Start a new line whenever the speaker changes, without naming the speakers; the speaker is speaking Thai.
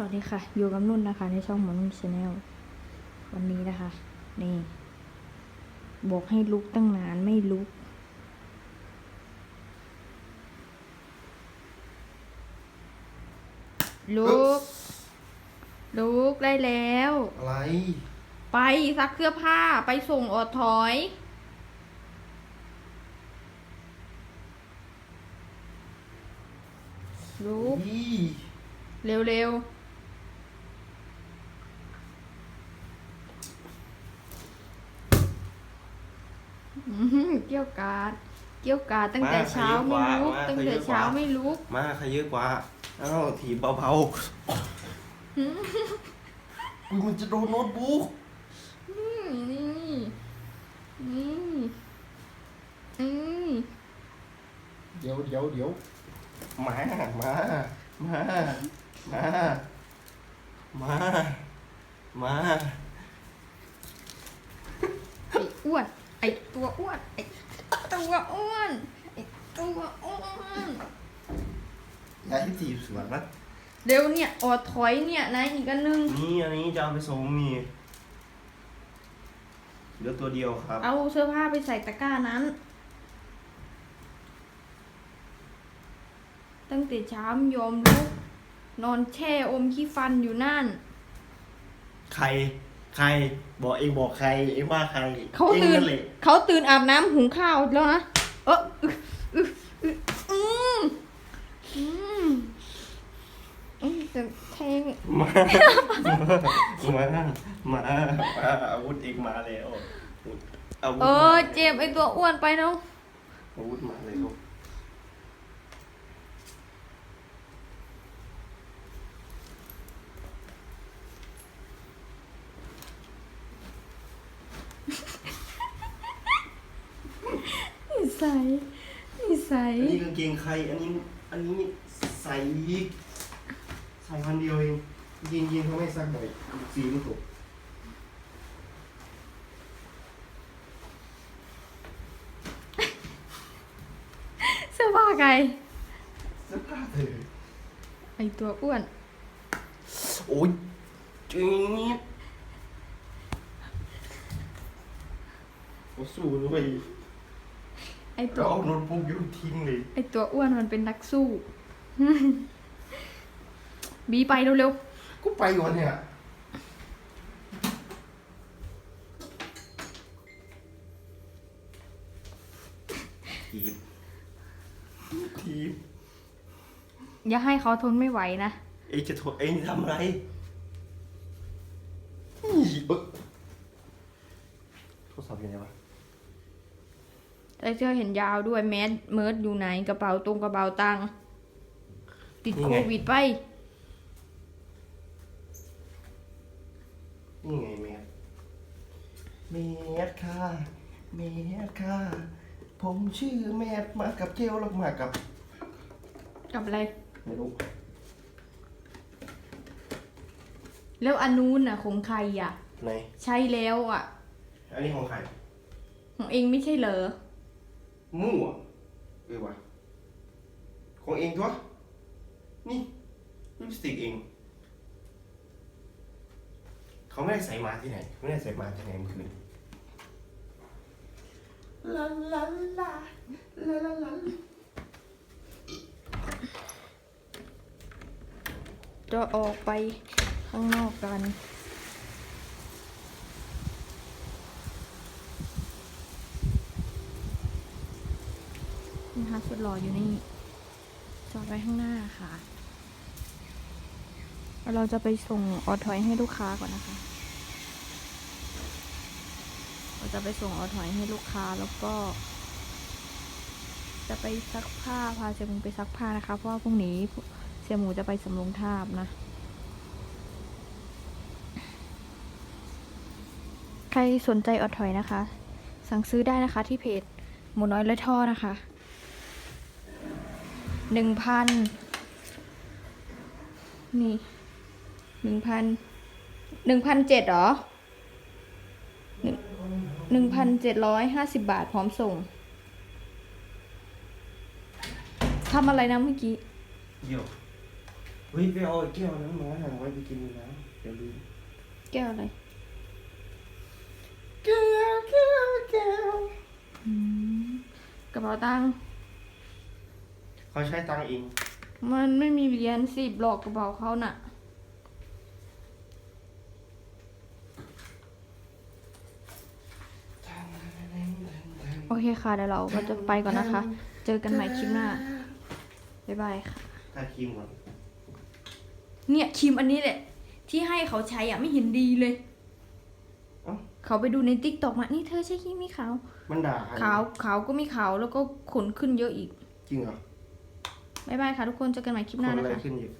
สวัสดีค่ะ อยู่กับนุ่นนะคะ ในช่องหมอนุ่นชาแนลวันนี้นะคะ นี่ บอกให้ลุกตั้งนานไม่ลุก ลุก ลุกได้แล้ว
อะไร
ไปซักเสื้อผ้าไปส่งอดถอย ลุก
อี
เร็วๆ อื้อหือเกี่ยวกาดเกี่ยวกาดตั้งแต่เช้าไม่ลุกตั้งแต่เช้าไม่ลุก
มาใครเยอะกว่า เอ้าถีบเบาๆอุ๊ยมันจะโดนโน้ตบุ๊ก
นี่นี่นี่นี่
เดี๋ยวเดี๋ยวเดี๋ยวมา มา มา มา มา มา
ไอ้อ้วน ไอ้ตัวอ้วนไอ้ตัวอ้วนไอ้ตัวอ้วน
อย่าให้ถีบสวนนะ
เดี๋ยวเนี่ยอดถอยเนี่ยนะอีกอันนึง
นี่อันนี้จะเอาไปส่งนี่เหลือตัวเดียวครับ
เอาเสื้อผ้าไปใส่ตะกร้านั้น ตั้งแต่เช้ามยอมลุกนอนแช่อมขี้ฟันอยู่นั่น
ใคร ใครบอกเองบอกใครเองว่าใคร
เขา
อง
ตื่น
แหละ
เขาตื่นอาบน้ำหุงข้าวแล้วนะเอออึอึอึอืมอืมอืมจะแทง
มา มา มามาอาวุธเองมาแล้วอาวุธ
เออเจ็บไอตัวอ้วนไปเนาะ
อาวุธมาแล้ว
นิสัยนิสัย
อันนี้กางเกงใคร อันนี้ อันนี้ใส่อีกใส่พันเดียวเองยิงยิงเขาไม่ซักบ่อยสีมันตก
เสื้อผ้าไง
เสื้อผ้าเธอ
ไอตัวอ้วน
โอ้ยจริงนี่โอ้สู้ด้วย
ไอตั
เรา
ว
เอาโน้ตบุ๊กโยนทิ้งเลย
ไอตัวอ้วนมันเป็นนักสู้ บีไปเร็ว
ก็ไปก่อนเนี่ยทีบทีบ
ๆอย่าให้เขาทนไม่ไหวนะ
เองจะโทษเองทำอะไรนี่เบิกโทรศัพท์อยู่ไหนวะ
แต่เสื้อเห็นยาวด้วยแมสเมิร์ดอยู่ไหนกระเป๋าตรงกระเป๋าตังค์ติดโควิดไป
นี่ไงเมธเมธค่ะเมธค่ะ ผมชื่อเมธมากับเกลแล้วมากับ
กับอะไร
ไม่รู้
แล้วอันนู้นน่ะของใครอะ
ไหน
ใช่แล้วอะ
อันนี้ของใคร
ของเองไม่ใช่เหรอ
มั่วเออวะของเองตัวนี่ลิปสติกเอง เขาไม่ได้ใส่มาที่ไหนเขาไม่ได้ใส่มาที่ไหนเมื่อคืนลาลาลาลาลาลา
จะออกไปข้างนอกกัน นี่ค่ะสุดหล่ออยู่นี่ จอดไว้ข้างหน้าค่ะ เราจะไปส่งออทอยให้ลูกค้าก่อนนะคะ เราจะไปส่งออทอยให้ลูกค้าแล้วก็ จะไปซักผ้าพาเสียหมูไปซักผ้านะคะ เพราะว่าพรุ่งนี้เสียหมูจะไปสำโรงทาบนะใครสนใจออทอยนะคะ สั่งซื้อได้นะคะที่เพจ หมูน้อยและท่อนะคะ หนึ่งพันนี่หนึ่งพันหนึ่งพันเจ็ดหรอหนึ่งพันเจ็ดร้อยห้าสิบบาทพร้อมส่งทำอะไรนะเมื่อกี้
เดี๋ยวเฮ้ยไปเอาไอ้แก้วนั้นมาเอาไว้ไปกินนะเดี๋ยวลืม
แก้วอะไร
แก้วแก้วแก้ว
อืมกระเป๋าตังค์
เขาใช้ตังค์เอง
มันไม่มีเหรียญสิบหลอกกระเป๋าเขาน่ะ โอเคค่ะเดี๋ยวเราก็จะไปก่อนนะคะ เจอกันใหม่คลิปหน้า บ๊ายบายค่ะ
ถ้าครีมก่อน
เนี่ยครีมอันนี้แหละ ที่ให้เขาใช้อะไม่เห็นดีเลย
เอ้า
เขาไปดูในติ๊กต็อกมา นี่เธอใช้ครีมมีขาว
มันด่าใคร
ขาวขาวก็มีขาวแล้วก็ขนขึ้นเยอะอีก
จริงเหรอ
บ๊ายบายค่ะทุกคนเจอกันใหม่คลิปหน้านนะ
อะไร
คะ
ขึ้นอยู่